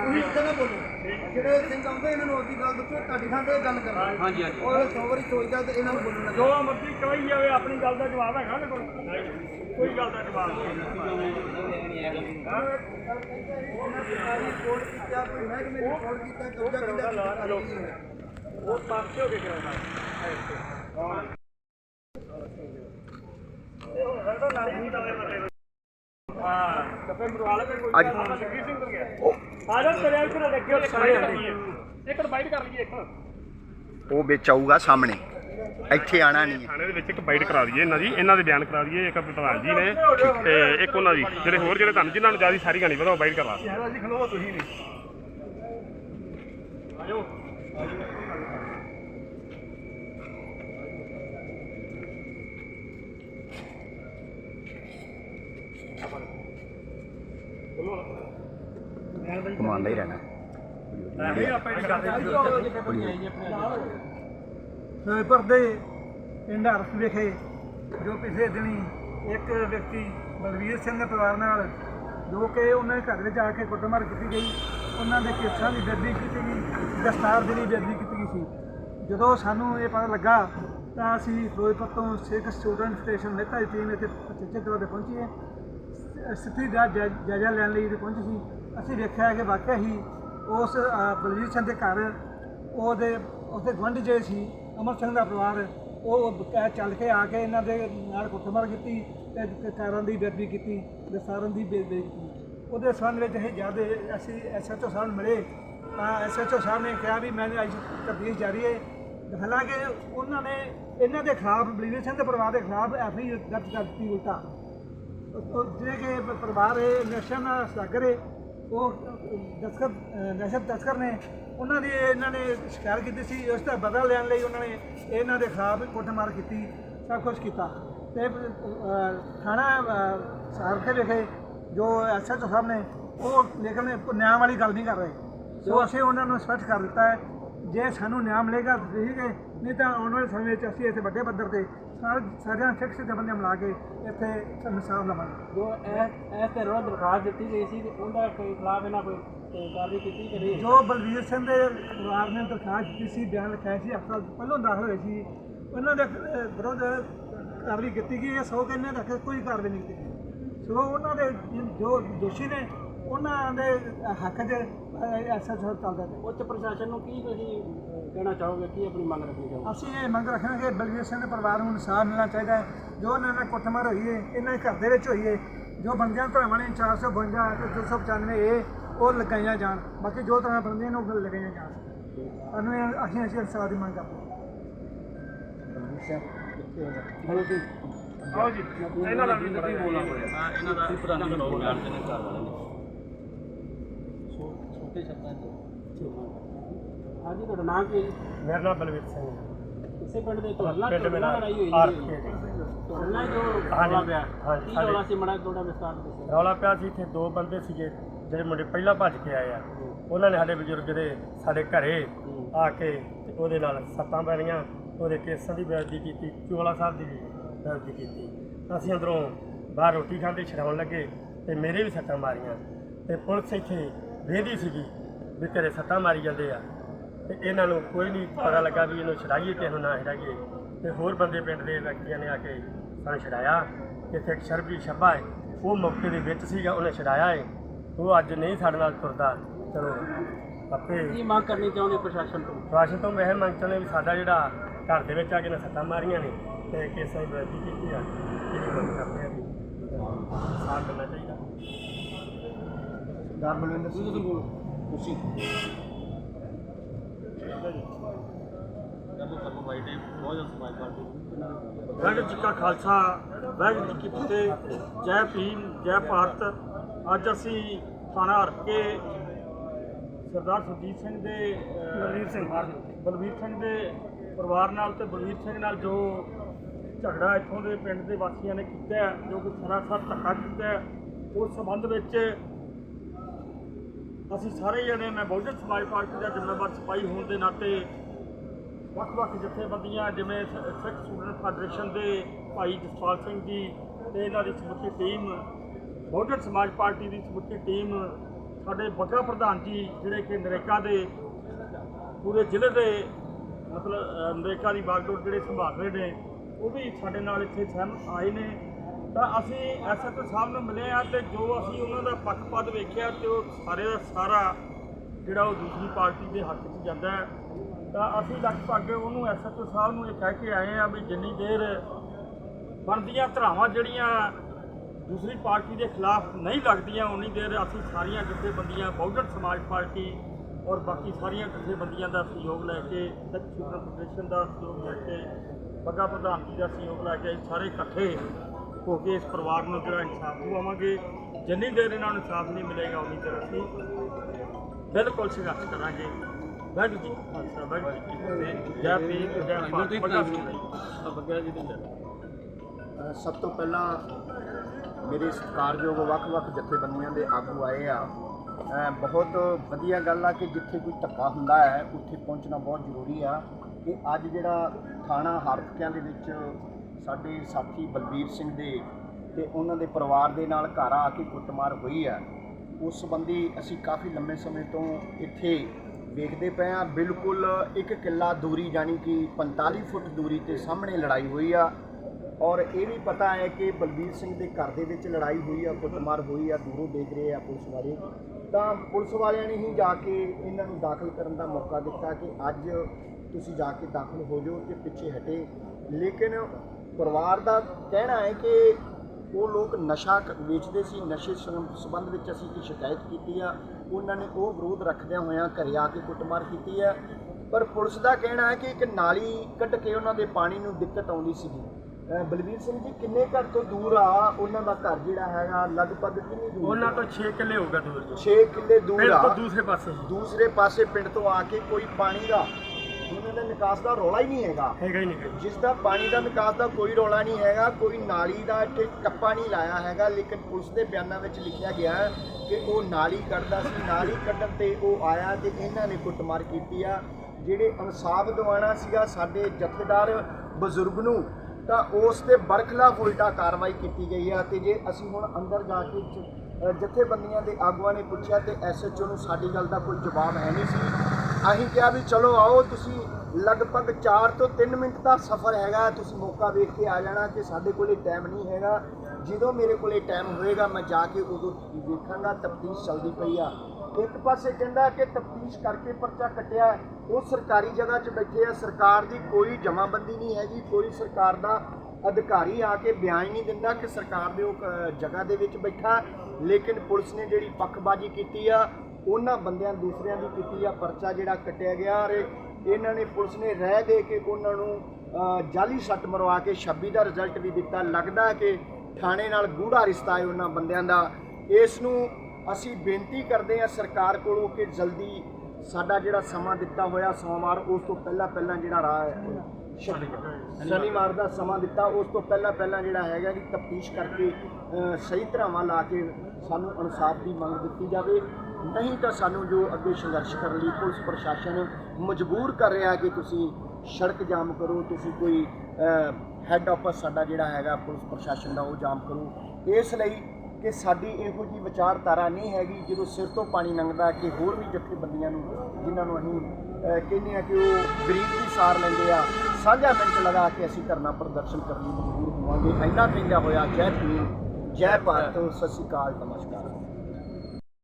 ਤੁਸੀਂ ਇੱਥੇ ਨਾ ਬੋਲੋ ਜਿਹੜੇ ਸਿੰਘ ਆਉਂਦੇ ਇਹਨਾਂ ਨੂੰ ਉਹਦੀ ਗੱਲ ਦੱਸੋ ਤੁਹਾਡੀ ਥਾਂ ਤੇ ਗੱਲ ਕਰਨਾ ਹਾਂਜੀ ਹਾਂਜੀ ਉਹ ਸੌ ਵਾਰੀ ਸੋਚਦਾ ਤੇ ਇਹਨਾਂ ਨੂੰ ਬੋਲਣ ਜੋ ਮਰਜ਼ੀ ਕਹੀ ਜਾਵੇ ਆਪਣੀ ਗੱਲ ਦਾ ਜਵਾਬ ਹੈਗਾ ਨਾ ਕੋਈ ਕੋਈ ਗੱਲ ਦਾ ਜਵਾਬ ਨਹੀਂ ਰਿਪੋਰਟ ਕੀਤਾ ਕੋਈ ਮਹਿਕਮੇ ਨੇ ਕੀਤਾ ਕਬਜ਼ਾ ਕਿਹਦਾ ਉਹ ਪਾਸੇ ਹੋ ਕੇ ਕਰਾਉਣਾ ਅੱਜ ਕਰ ਉਹ ਵਿੱਚ ਆਊਗਾ ਸਾਹਮਣੇ। ਇੱਥੇ ਆਣਾ ਨਹੀਂ ਹੈ। ਥਾਣੇ ਦੇ ਵਿੱਚ ਇੱਕ ਬਾਈਟ ਕਰਾ ਦਈਏ ਇਹਨਾਂ ਦੀ। ਇਹਨਾਂ ਦੇ ਬਿਆਨ ਕਰਾ ਦਈਏ। ਇੱਕ ਪ੍ਰਧਾਨ ਜੀ ਨੇ ਤੇ ਇੱਕ ਉਹਨਾਂ ਦੀ। ਜਿਹੜੇ ਹੋਰ ਜਿਹੜੇ ਤੁਹਾਨੂੰ ਜਿਨ੍ਹਾਂ ਨੂੰ ਜ਼ਿਆਦਾ ਸਾਰੀ ਕਹਾਣੀ ਪਤਾ ਉਹ ਬਾਈਟ ਕਰਵਾ ਦਿਓ। ਯਾਰ ਜੀ ਖਲੋ ਤੁਸੀਂ ਨਹੀਂ ਕਮਾਂਦਾ ਹੀ ਰਹਿਣਾ। ਇਹ ਆਪਾਂ ਇਹ ਕਰਦੇ ਫਿਰੋਜ਼ਪੁਰ ਦੇ ਪਿੰਡ ਹਰਸ ਵਿਖੇ ਜੋ ਪਿਛਲੇ ਦਿਨੀ ਇੱਕ ਵਿਅਕਤੀ ਬਲਵੀਰ ਸਿੰਘ ਦੇ ਪਰਿਵਾਰ ਨਾਲ ਜੋ ਕਿ ਉਹਨਾਂ ਦੇ ਘਰ ਵਿੱਚ ਆ ਕੇ ਕੁੱਟਮਾਰ ਕੀਤੀ ਗਈ ਉਹਨਾਂ ਦੇ ਕੇਸਾਂ ਦੀ ਬੇਦਬੀ ਕੀਤੀ ਗਈ ਦਸਤਾਰ ਦੀ ਬੇਦਬੀ ਕੀਤੀ ਗਈ ਸੀ। ਜਦੋਂ ਸਾਨੂੰ ਇਹ ਪਤਾ ਲੱਗਾ ਤਾਂ ਅਸੀਂ ਫਿਰੋਜ਼ਪੁਰ ਤੋਂ ਸਿੱਖ ਸਟੂਡੈਂਟ ਸਟੇਸ਼ਨ ਮਹਿਤਾ ਦੀ ਟੀਮ ਇੱਥੇ ਚੇਚੇ ਤੌਰ ਤੇ ਪਹੁੰਚੀ। ਹੈ ਸਥਿਤੀ ਦਾ ਜਾ- ਜਾਇਜ਼ਾ ਲੈਣ ਲਈ ਇੱਥੇ ਪਹੁੰਚੀ ਸੀ। ਅਸੀਂ ਵੇਖਿਆ ਕਿ ਵਾਕਿਆ ਹੀ ਉਸ ਅ, ਬਲਵੀਰ ਸਿੰਘ ਦੇ ਘਰ ਉਹਦੇ ਉਸਦੇ ਗੁਆਂਢੀ ਜਿਹੜੇ ਸੀ ਅਮਰ ਸਿੰਘ ਦਾ ਪਰਿਵਾਰ ਉਹ ਕ- ਚੱਲ ਕੇ ਆ ਕੇ ਇਹਨਾਂ ਦੇ ਨਾਲ ਕੁੱਟਮਾਰ ਕੀਤੀ ਤੇ ਕ- ਕਾਰਾਂ ਦੀ ਬੇਦਬੀ ਕੀਤੀ ਦਸਾਰਨ ਦੀ ਬੇਅਦਬੀ ਕੀਤੀ। ਉਹਦੇ ਸੰਬੰਧ ਵਿੱਚ ਅਸੀਂ ਜਦ ਅਸੀਂ ਐਸਐਚਓ ਸਾਹਿਬ ਨੂੰ ਮਿਲੇ ਤਾਂ ਐਸਐਚਓ ਸਾਹਿਬ ਨੇ ਕਿਹਾ ਵੀ ਮੈਂ ਅੱਜ ਤਬਦੀਲ ਜਾਰੀ ਹੈ। ਹਾਲਾਂਕਿ ਉਹਨਾਂ ਨੇ ਇਹਨਾਂ ਦੇ ਖਿਲਾਫ ਬਲਵੀਰ ਸਿੰਘ ਦੇ ਪਰਿਵਾਰ ਦੇ ਖਿਲਾਫ ਐਫਆਈ ਦਰਜ ਕਰ ਦਿੱਤੀ ਉਲਟਾ। ਜਿਹੜੇ ਕਿ ਪਰਿਵਾਰ ਇਹ ਨਸ਼ਿਆਂ ਨਾਲ ਸਾਗਰ ਹੈ ਉਹ ਦਸਕਰ ਨਸ਼ਾ ਤਸਕਰ ਨੇ ਉਹਨਾਂ ਦੀ ਇਹਨਾਂ ਨੇ ਸ਼ਿਕਾਰ ਕੀਤੀ ਸੀ ਉਸ ਦਾ ਬਦਲਾ ਲੈਣ ਲਈ ਉਹਨਾਂ ਨੇ ਇਹਨਾਂ ਦੇ ਖਿਲਾਫ ਕੁੱਟਮਾਰ ਕੀਤੀ ਸਭ ਕੁਝ ਕੀਤਾ। ਤੇ ਥਾਣਾ ਸਾਰਖੇ ਵਿਖੇ ਜੋ ਐਸਐਚਓ ਸਾਹਿਬ ਨੇ ਉਹ ਲੇਕਿਨ ਨਿਆਂ ਵਾਲੀ ਗੱਲ ਨਹੀਂ ਕਰ ਰਹੇ। ਸੋ ਅਸੀਂ ਉਹਨਾਂ ਨੂੰ ਸਪਸ਼ਟ ਕਰ ਦਿੱਤਾ ਹੈ। ਜੇ ਸਾਨੂੰ ਨਿਆਂ ਮਿਲੇਗਾ ਠੀਕ ਹੈ ਨਹੀਂ ਤਾਂ ਆਉਣ ਵਾਲੇ ਸਮੇਂ ਵਿੱਚ ਅਸੀਂ ਇੱਥੇ ਵੱਡੇ ਪੱਧਰ ਤੇ ਸਾਰੇ ਸਾਰਿਆਂ ਸਿੱਖ ਦੇ ਬੰਦੇ ਮਿਲਾ ਕੇ ਇੱਥੇ ਇਨਸਾਫ ਲਵਾਂਗੇ ਜੋ ਐਸ ਐਸ ਤੇ ਰੋਡ ਦਰਖਾਸਤ ਦਿੱਤੀ ਗਈ ਸੀ ਤੇ ਉਹਦਾ ਕੋਈ ਖਿਲਾਫ ਇਹਨਾਂ ਕੋਈ ਕਾਰਵਾਈ ਕੀਤੀ ਕਿ ਨਹੀਂ? ਜੋ ਬਲਵੀਰ ਸਿੰਘ ਦੇ ਪਰਿਵਾਰ ਨੇ ਦਰਖਾਸਤ ਦਿੱਤੀ ਸੀ ਬਿਆਨ ਲਿਖਾਇਆ ਸੀ ਹਸਪਤਾਲ ਪਹਿਲਾਂ ਦਾਖਲ ਹੋਏ ਸੀ। ਉਹਨਾਂ ਦੇ ਵਿਰੁੱਧ ਕਾਰਵਾਈ ਕੀਤੀ ਗਈ ਹੈ ਸੋ ਕਹਿੰਦੇ ਤੱਕ ਕੋਈ ਕਾਰਵਾਈ ਨਹੀਂ ਕੀਤੀ ਸੋ ਉਹਨਾਂ ਦੇ ਜੋ ਦੋਸ਼ੀ ਨੇ ਉਹਨਾਂ ਦੇ ਹੱਕ 'ਚ ਐਸਐਸਓ ਚੱਲਦਾ ਪਿਆ ਉੱਚ ਪ੍ਰਸ਼ਾਸਨ ਨੂੰ ਕੀ ਤੁਸੀਂ ਕਹਿਣਾ ਚਾਹੋਗੇ? ਕੀ ਆਪਣੀ ਮੰਗ ਰੱਖਣੀ ਚਾਹੋਗੇ? ਅਸੀਂ ਇਹ ਮੰਗ ਰੱਖਾਂਗੇ ਕਿ ਬਲਵੀਰ ਸਿੰਘ ਦੇ ਪਰਿਵਾਰ ਨੂੰ ਇਨਸਾਫ ਮਿਲਣਾ ਚਾਹੀਦਾ ਹੈ। ਜੋ ਉਹਨਾਂ ਨਾਲ ਕੁੱਟਮਾਰ ਹੋਈ ਹੈ ਇਹਨਾਂ ਦੇ ਘਰ ਦੇ ਵਿੱਚ ਹੋਈ ਹੈ ਜੋ ਬੰਦਿਆਂ ਧਰਾਵਾਂ ਨੇ 452 ਤੇ 295 ਇਹ ਉਹ ਲਗਾਈਆਂ ਜਾਣ। ਬਾਕੀ ਜੋ ਤਰ੍ਹਾਂ ਬੰਦੀਆਂ ਨੂੰ ਉਹ ਲਗਾਈਆਂ ਜਾਣ। ਸਾਨੂੰ ਇਹ- ਅਸੀਂ ਅਸੀਂ ਇਨਸਾਫ ਦੀ ਮੰਗ ਕਰਦੇ ਹਾਂ। ਆਓ ਜੀ ਇਹਨਾਂ ਦਾ ਵੀ ਬੋਲਣਾ ਹੋਇਆ ਹਾਂਜੀ ਤੁਹਾਡਾ ਨਾਮ ਕੀ ਹੈ ਜੀ? ਮੇਰਾ ਨਾਮ ਬਲਵੀਰ ਸਿੰਘ ਹੈ। ਇਸੇ ਪਿੰਡ ਦੇ ਤੁਹਾਡਾ ਪਿੰਡ ਤੁਹਾਡਾ ਮੇਰਾ ਲੜਾਈ ਹੋਈ ਆਰ ਜੀ। ਕੇ ਤੁਹਾਡਾ ਨਾਲ ਜੋ ਹਾਂਜੀ, ਰੌਲਾ ਪਿਆ। ਹਾਂਜੀ, ਕੀ ਸਾਡੇ- ਰੌਲਾ ਸੀ? ਮੜਾ ਥੋੜਾ ਵਿਸਤਾਰ ਨਾਲ ਦੱਸੋ। ਰੌਲਾ ਪਿਆ ਸੀ ਇੱਥੇ ਦੋ ਬੰਦੇ ਸੀਗੇ ਜਿਹੜੇ ਮੁੰਡੇ ਪਹਿਲਾਂ ਭੱਜ ਕੇ ਆਏ ਆ। ਉਹਨਾਂ ਨੇ ਸਾਡੇ ਬਜ਼ੁਰਗ ਦੇ ਸਾਡੇ ਘਰੇ ਆ ਕੇ ਤੇ ਉਹਦੇ ਨਾਲ ਸੱਤਾਂ ਪੈਣੀਆਂ ਉਹਦੇ ਕੇਸਾਂ ਦੀ ਬੇਇੱਜ਼ਤੀ ਕੀਤੀ ਚੋਲਾ ਸਾਹਿਬ ਦੀ ਵੀ ਬੇਇੱਜ਼ਤੀ ਕੀਤੀ। ਅਸੀਂ ਅੰਦਰੋਂ ਬਾਹਰ ਰੋਟੀ ਖਾਂਦੇ ਛਡਾਉਣ ਲੱਗੇ ਤੇ ਮੇਰੇ ਵੀ ਸੱਟਾਂ ਮਾਰੀਆਂ। ਤੇ ਪੁਲਿਸ ਇੱਥੇ ਵੇਹਦੀ ਸੀਗੀ ਵੀ ਤੇਰੇ ਸੱਟਾਂ ਮਾਰੀ ਜਾਂਦੇ ਆ। ਤੇ ਇਹਨਾਂ ਨੂੰ ਕੋਈ ਨਹੀਂ ਪਤਾ ਲੱਗਾ ਵੀ ਇਹਨੂੰ ਛਡਾਈਏ ਤੇ ਇਹਨੂੰ ਨਾ ਛਡਾਈਏ। ਤੇ ਹੋਰ ਬੰਦੇ ਪਿੰਡ ਦੇ ਵਿਅਕਤੀਆਂ ਨੇ ਆ ਕੇ ਸਾਨੂੰ ਛਡਾਇਆ। ਇੱਥੇ ਇੱਕ ਸ਼ਰਬੀ ਛੱਬਾ ਹੈ ਉਹ ਮੌਕੇ ਦੇ ਵਿੱਚ ਸੀਗਾ ਉਹਨੇ ਛਡਾਇਆ ਹੈ ਉਹ ਅੱਜ ਨਹੀਂ ਸਾਡੇ ਨਾਲ ਤੁਰਦਾ। ਚਲੋ ਆਪੇ ਕੀ ਮੰਗ ਕਰਨੀ ਚਾਹੁੰਦੇ ਪ੍ਰਸ਼ਾਸਨ ਤੋਂ? ਰਾਸ਼ਨ ਤੋਂ ਮੈਂ ਇਹ ਮੰਗ ਚਾਹੁੰਦੇ ਵੀ ਸਾਡਾ ਜਿਹੜਾ ਘਰ ਦੇ ਵਿੱਚ ਆ ਕੇ ਨਾ ਸੱਟਾਂ ਮਾਰੀਆਂ ਨੇ ਤੇ ਕੇਸਾਂ ਦੀ ਬੇਇੱਜ਼ਤੀ ਕੀਤੀ ਆ ਇਹ ਮੰਗ ਕਰਦੇ ਆ ਵੀ ਸਾਥ ਕਰਨਾ ਚਾਹੀਦਾ। ਵਾਹਿਗੁਰੂ ਜੀ ਕਾ ਖਾਲਸਾ ਵਾਹਿਗੁਰੂ ਜੀ ਕੀ ਫਤਿਹ। ਜੈ ਭੀਮ ਜੈ ਭਾਰਤ। ਅੱਜ ਅਸੀਂ ਥਾਣਾ ਹਰ ਕੇ ਸਰਦਾਰ ਸੁਰਜੀਤ ਸਿੰਘ ਦੇ ਬਲਵੀਰ ਸਿੰਘ। ਬਲਵੀਰ ਸਿੰਘ ਦੇ ਪਰਿਵਾਰ ਨਾਲ ਤੇ ਬਲਵੀਰ ਸਿੰਘ ਨਾਲ ਜੋ ਝਗੜਾ ਇੱਥੋਂ ਦੇ ਪਿੰਡ ਦੇ ਵਾਸੀਆਂ ਨੇ ਕੀਤਾ ਜੋ ਕਿ ਸਰਾਸਰ ਧੱਕਾ ਕੀਤਾ ਉਸ ਸੰਬੰਧ ਵਿੱਚ ਅਸੀਂ ਸਾਰੇ ਜਣੇ, ਮੈਂ ਬਹੁਜਨ ਸਮਾਜ ਪਾਰਟੀ ਦਾ ਜ਼ਿੰਮੇਵਾਰ ਸਿਪਾਹੀ ਹੋਣ ਦੇ ਨਾਤੇ ਵੱਖ-ਵੱਖ ਜਥੇਬੰਦੀਆਂ, ਜਿਵੇਂ ਸ- ਸਿੱਖ ਸਟੂਡੈਂਟ ਫੈਡਰੇਸ਼ਨ ਦੇ ਭਾਈ ਜਸਪਾਲ ਸਿੰਘ ਜੀ ਤੇ ਇਹਨਾਂ ਦੀ ਸਮੁੱਚੀ ਟੀਮ ਬਹੁਜਨ ਸਮਾਜ ਪਾਰਟੀ ਦੀ ਸਮੁੱਚੀ ਟੀਮ, ਸਾਡੇ ਬਗਾ ਪ੍ਰਧਾਨ ਜੀ, ਜਿਹੜੇ ਕਿ ਨਰੇਕਾ ਦੇ, ਪੂਰੇ ਜ਼ਿਲ੍ਹੇ ਦੇ ਮਤਲਬ ਨਰੇਕਾ ਦੀ ਬਾਗਡੋਰ ਜਿਹੜੇ ਸੰਭਾਲ ਰਹੇ ਨੇ, ਉਹ ਵੀ ਸਾਡੇ ਨਾਲ ਇੱਥੇ ਸਹਿਮਤ ਆਏ ਨੇ। ਤਾਂ ਅਸੀਂ ਐਸਐਚਓ ਸਾਹਿਬ ਨੂੰ ਮਿਲੇ ਆ ਤੇ ਜੋ ਅਸੀਂ ਉਹਨਾਂ ਦਾ ਪੱਖਪਾਤ ਵੇਖਿਆ ਤੇ ਉਹ ਸਾਰੇ ਦਾ ਸਾਰਾ ਜਿਹੜਾ ਉਹ ਦੂਸਰੀ ਪਾਰਟੀ ਦੇ ਹੱਕ 'ਚ ਜਾਂਦਾ ਹੈ। ਤਾਂ ਅਸੀਂ ਲਗਭਗ ਉਹਨੂੰ ਐਸਐਚਓ ਸਾਹਿਬ ਨੂੰ ਇਹ ਕਹਿ ਕੇ ਆਏ ਆ ਵੀ ਜਿੰਨੀ ਦੇਰ ਬਣਦੀਆਂ ਧਰਾਵਾਂ ਜਿਹੜੀਆਂ ਦੂਸਰੀ ਪਾਰਟੀ ਦੇ ਖਿਲਾਫ ਨਹੀਂ ਲੱਗਦੀਆਂ, ਉਨੀ ਦੇਰ ਅਸੀਂ ਸਾਰੀਆਂ ਜਥੇਬੰਦੀਆਂ, ਬਹੁਜਨ ਸਮਾਜ ਪਾਰਟੀ ਔਰ ਬਾਕੀ ਸਾਰੀਆਂ ਜਥੇਬੰਦੀਆਂ ਦਾ ਸਹਿਯੋਗ ਲੈ ਕੇ ਸੱਚ ਫੈਡਰੇਸ਼ਨ ਦਾ ਸਹਿਯੋਗ ਲੈ ਕੇ, ਬੱਗਾ ਪ੍ਰਧਾਨ ਜੀ ਦਾ ਸਹਿਯੋਗ ਲੈ ਕੇ ਸਾਰੇ ਇਕੱਠੇ ਹੋ ਕੇ ਇਸ ਪਰਿਵਾਰ ਨੂੰ ਜਿਹੜਾ ਇਨਸਾਫ ਦਿਵਾਵਾਂਗੇ। ਜਿੰਨੀ ਦੇਰ ਇਹਨਾਂ ਨੂੰ ਇਨਸਾਫ ਨਹੀਂ ਮਿਲੇਗਾ ਉਨੀ ਦੇਰ ਅਸੀਂ ਬਿਲਕੁਲ ਸੰਘਰਸ਼ ਕਰਾਂਗੇ। ਵਾਹਿਗੁਰੂ ਜੀ ਖਾਲਸਾ ਵਾਹਿਗੁਰੂ ਜੀ ਕੀ ਜੈ ਭੀਮ ਜੈ ਭਾਰਤ। ਬੱਗਾ ਜੀ ਦੀ ਸਭ ਤੋਂ ਪਹਿਲਾਂ ਮੇਰੇ ਸਤਿਕਾਰਯੋਗ ਵੱਖ-ਵੱਖ ਜਥੇਬੰਦੀਆਂ ਦੇ ਆਗੂ ਆਏ ਆ। ਬਹੁਤ ਵਧੀਆ ਗੱਲ ਆ ਕਿ ਜਿੱਥੇ ਕੋਈ ਧੱਕਾ ਹੁੰਦਾ ਹੈ ਉੱਥੇ ਪਹੁੰਚਣਾ ਬਹੁਤ ਜ਼ਰੂਰੀ ਆ ਕਿ ਅੱਜ ਜਿਹੜਾ ਥਾਣਾ ਹਰਫਕਿਆਂ ਦੇ ਵਿੱਚ ਸਾਡੇ ਸਾਥੀ ਬਲਬੀਰ ਸਿੰਘ ਦੇ ਤੇ ਉਹਨਾਂ ਦੇ ਪਰਿਵਾਰ ਦੇ ਨਾਲ ਘਰ ਆ ਕੇ ਕੁੱਟਮਾਰ ਹੋਈ ਆ। ਉਸ ਸੰਬੰਧੀ ਅਸੀਂ ਕਾਫੀ ਲੰਮੇ ਸਮੇਂ ਤੋਂ ਇੱਥੇ ਵੇਖਦੇ ਪਏ ਆ ਬਿਲਕੁਲ ਇੱਕ ਕਿੱਲਾ ਦੂਰੀ ਜਾਨੀ ਕਿ 45 ਫੁੱਟ ਦੂਰੀ ਤੇ ਸਾਹਮਣੇ ਲੜਾਈ ਹੋਈ ਆ। ਔਰ ਇਹ ਵੀ ਪਤਾ ਹੈ ਕਿ ਬਲਬੀਰ ਸਿੰਘ ਦੇ ਘਰ ਦੇ ਵਿੱਚ ਲੜਾਈ ਹੋਈ ਆ, ਕੁੱਟਮਾਰ ਹੋਈ ਆ, ਦੂਰੋਂ ਦੇਖ ਰਹੇ ਆ ਪੁਲਿਸ ਵਾਲੇ। ਤਾਂ ਪੁਲਿਸ ਵਾਲਿਆਂ ਨੇ ਹੀ ਜਾ ਕੇ ਇਹਨਾਂ ਨੂੰ ਦਾਖਲ ਕਰਨ ਦਾ ਮੌਕਾ ਦਿੱਤਾ ਕਿ ਅੱਜ ਤੁਸੀਂ ਜਾ ਕੇ ਦਾਖਲ ਹੋ ਜਾਓ ਤੇ ਪਿੱਛੇ ਹਟੇ। ਲੇਕਿਨ ਪਰਿਵਾਰ ਦਾ ਕਹਿਣਾ ਹੈ ਕਿ ਉਹ ਲੋਕ ਨਸ਼ਾ ਵੇਚਦੇ ਸੀ ਨਸ਼ੇ ਸੰਬ- ਸੰਬੰਧ ਵਿੱਚ ਅਸੀਂ ਕੀ ਸ਼ਿਕਾਇਤ ਕੀਤੀ ਆ। ਉਹਨਾਂ ਨੇ ਉਹ ਵਿਰੋਧ ਰੱਖਦਿਆਂ ਹੋਇਆਂ ਘਰੇ ਆ ਕੇ ਕੁੱਟਮਾਰ ਕੀਤੀ ਹੈ ਪਰ ਪੁਲਿਸ ਦਾ ਕਹਿਣਾ ਹੈ ਕਿ ਇੱਕ ਨਾਲੀ ਕੱਢ ਕੇ ਉਹਨਾਂ ਦੇ ਪਾਣੀ ਨੂੰ ਦਿੱਕਤ ਆਉਂਦੀ ਸੀਗੀ। ਅਹ ਬਲਵੀਰ ਸਿੰਘ ਜੀ ਕਿੰਨੇ ਘਰ ਤੋਂ ਦੂਰ ਆ? ਉਹਨਾਂ ਦਾ ਘਰ ਜਿਹੜਾ ਹੈਗਾ ਲਗਭਗ ਕਿੰਨੀ ਦੂਰ ਉਹਨਾਂ ਤੋਂ 6 ਕਿੱਲੇ ਹੋਊਗਾ ਦੂਰ ਜੀ 6 ਕਿੱਲੇ ਦੂਰ ਆ। ਦੂਸਰੇ ਪਾਸੇ ਦੂਸਰੇ ਪਾਸੇ ਪਿੰਡ ਤੋਂ ਆ ਕੇ ਕੋਈ ਪਾਣੀ ਦਾ ਉਹਨਾਂ ਦਾ ਨਿਕਾਸ ਦਾ ਰੌਲਾ ਹੀ ਨਹੀਂ ਹੈਗਾ। ਹੈਗਾ ਹੀ ਨਹੀਂ। ਜਿਸ ਦਾ ਪਾਣੀ ਦਾ ਨਿਕਾਸ ਦਾ ਕੋਈ ਰੌਲਾ ਨਹੀਂ ਹੈਗਾ ਕੋਈ ਨਾਲੀ ਦਾ ਇੱਥੇ ਟੱਪਾ ਨਹੀਂ ਲਾਇਆ ਹੈਗਾ ਲੇਕਿਨ ਪੁਲਿਸ ਦੇ ਬਿਆਨਾਂ ਵਿੱਚ ਲਿਖਿਆ ਗਿਆ ਹੈ ਕਿ ਉਹ ਨਾਲੀ ਕੱਢਦਾ ਸੀ। ਨਾਲੀ ਕੱਢਣ ਤੇ ਉਹ ਆਇਆ ਤੇ ਇਹਨਾਂ ਨੇ ਕੁੱਟਮਾਰ ਕੀਤੀ ਆ। ਜਿਹੜੇ ਇਨਸਾਫ ਦਿਵਾਉਣਾ ਸੀਗਾ ਸਾਡੇ ਜਥੇਦਾਰ ਬਜ਼ੁਰਗ ਨੂੰ ਤਾਂ ਉਸ ਤੇ ਬਰਖਲਾਫ ਉਲਟਾ ਕਾਰਵਾਈ ਕੀਤੀ ਗਈ ਆ ਤੇ ਜੇ ਅਸੀਂ ਹੁਣ ਅੰਦਰ ਜਾ ਕੇ ਜਥੇਬੰਦੀਆਂ ਦੇ ਆਗੂਆਂ ਨੇ ਪੁੱਛਿਆ ਤੇ ਐਸਐਚਓ ਨੂੰ ਸਾਡੀ ਗੱਲ ਦਾ ਕੋਈ ਜਵਾਬ ਹੈ ਨਹੀਂ ਸੀ। ਅਸੀਂ ਕਿਹਾ ਵੀ ਚਲੋ ਆਓ ਤੁਸੀਂ ਲਗਭਗ 4 ਤੋਂ 3 ਮਿੰਟ ਦਾ ਸਫ਼ਰ ਹੈਗਾ ਤੁਸੀਂ ਮੌਕਾ ਵੇਖ ਕੇ ਆ ਜਾਣਾ ਕਿ ਸਾਡੇ ਕੋਲੇ ਟਾਈਮ ਨਹੀਂ ਹੈਗਾ। ਜਦੋਂ ਮੇਰੇ ਕੋਲੇ ਟਾਈਮ ਹੋਏਗਾ ਮੈਂ ਜਾ ਕੇ ਉਦੋਂ ਵੇਖਾਂਗਾ ਤਫਤੀਸ਼ ਚੱਲਦੀ ਪਈ ਆ। ਇੱਕ ਪਾਸੇ ਕਹਿੰਦਾ ਕਿ ਤਫਤੀਸ਼ ਕਰਕੇ ਪਰਚਾ ਕੱਟਿਆ ਉਹ ਸਰਕਾਰੀ ਜਗ੍ਹਾ 'ਚ ਬੈਠੇ ਆ। ਸਰਕਾਰ ਦੀ ਕੋਈ ਜਮਾਬੰਦੀ ਨਹੀਂ ਹੈਗੀ ਕੋਈ ਸਰਕਾਰ ਦਾ ਅਧਿਕਾਰੀ ਆ ਕੇ ਬਿਆਨ ਨਹੀਂ ਦਿੰਦਾ ਕਿ ਸਰਕਾਰ ਦੇ ਉਹ ਅ, ਜਗ੍ਹਾ ਦੇ ਵਿੱਚ ਬੈਠਾ। ਲੇਕਿਨ ਪੁਲਿਸ ਨੇ ਜਿਹੜੀ ਪੱਖਬਾਜ਼ੀ ਕੀਤੀ ਆ ਉਹਨਾਂ ਬੰਦਿਆਂ ਦੂਸਰਿਆਂ ਦੀ ਕੀਤੀ ਆ ਪਰਚਾ ਜਿਹੜਾ ਕੱਟਿਆ ਗਿਆ ਔਰ ਇਹਨਾਂ ਨੇ ਪੁਲਿਸ ਨੇ ਰਹਿ ਦੇ ਕੇ ਉਹਨਾਂ ਨੂੰ ਅ, ਜਾਲੀ ਸੱਟ ਮਰਵਾ ਕੇ 26 ਦਾ ਰਿਜ਼ਲਟ ਵੀ ਦਿੱਤਾ। ਲੱਗਦਾ ਕਿ ਥਾਣੇ ਨਾਲ ਗੂੜਾ ਰਿਸ਼ਤਾ ਹੈ ਉਹਨਾਂ ਬੰਦਿਆਂ ਦਾ। ਇਸ ਨੂੰ ਅਸੀਂ ਬੇਨਤੀ ਕਰਦੇ ਹਾਂ ਸਰਕਾਰ ਕੋਲੋਂ ਕਿ ਜਲਦੀ ਸਾਡਾ ਜਿਹੜਾ ਸਮਾਂ ਦਿੱਤਾ ਹੋਇਆ ਸੋਮਵਾਰ ਉਸ ਤੋਂ ਪਹਿਲਾਂ ਪਹਿਲਾਂ ਜਿਹੜਾ ਰਾਹ ਹੈ ਸ਼ਨੀਵਾਰ ਦਾ ਸਮਾਂ ਦਿੱਤਾ ਉਸ ਤੋਂ ਪਹਿਲਾਂ ਪਹਿਲਾਂ ਜਿਹੜਾ ਹੈਗਾ ਕਿ ਤਫਤੀਸ਼ ਕਰਕੇ ਸਹੀ ਧਰਾਵਾਂ ਲਾ ਕੇ ਸਾਨੂੰ ਇਨਸਾਫ ਦੀ ਮੰਗ ਦਿੱਤੀ ਜਾਵੇ। ਨਹੀਂ ਤਾਂ ਸਾਨੂੰ ਜੋ ਅੱਗੇ ਸੰਘਰਸ਼ ਕਰਨ ਲਈ ਪੁਲਿਸ ਪ੍ਰਸ਼ਾਸਨ ਮਜਬੂਰ ਕਰ ਰਿਹਾ ਕਿ ਤੁਸੀਂ ਸੜਕ ਜਾਮ ਕਰੋ, ਤੁਸੀਂ ਕੋਈ ਹੈੱਡ ਆਫਿਸ ਸਾਡਾ ਜਿਹੜਾ ਹੈਗਾ ਪੁਲਿਸ ਪ੍ਰਸ਼ਾਸਨ ਦਾ ਉਹ ਜਾਮ ਕਰੋ। ਇਸ ਲਈ ਕਿ ਸਾਡੀ ਇਹੋ ਜੀ ਵਿਚਾਰਧਾਰਾ ਨਹੀਂ ਹੈਗੀ ਜਦੋਂ ਸਿਰ ਤੋਂ ਪਾਣੀ ਲੰਘਦਾ ਕਿ ਹੋਰ ਵੀ ਜਥੇਬੰਦੀਆਂ ਨੂੰ, ਜਿਨ੍ਹਾਂ ਨੂੰ ਅਸੀਂ ਕਹਿੰਦੇ ਆ ਕਿ ਉਹ ਗਰੀਬ ਦੀ ਸਾਰ ਲੈਂਦੇ ਆ, ਸਾਂਝਾ ਮਿੰਟ ਲਗਾ ਕੇ ਅਸੀਂ ਧਰਨਾ ਪ੍ਰਦਰਸ਼ਨ ਕਰਨ ਲਈ ਮਜਬੂਰ ਹੋਵਾਂਗੇ। ਇੰਨਾ ਕਹਿੰਦਾ ਹੋਇਆ, ਜੈ ਭੀਮ, ਜੈ ਭਾਰਤ, ਸਤਿ ਸ਼੍ਰੀ ਅਕਾਲ, ਨਮਸਕਾਰ।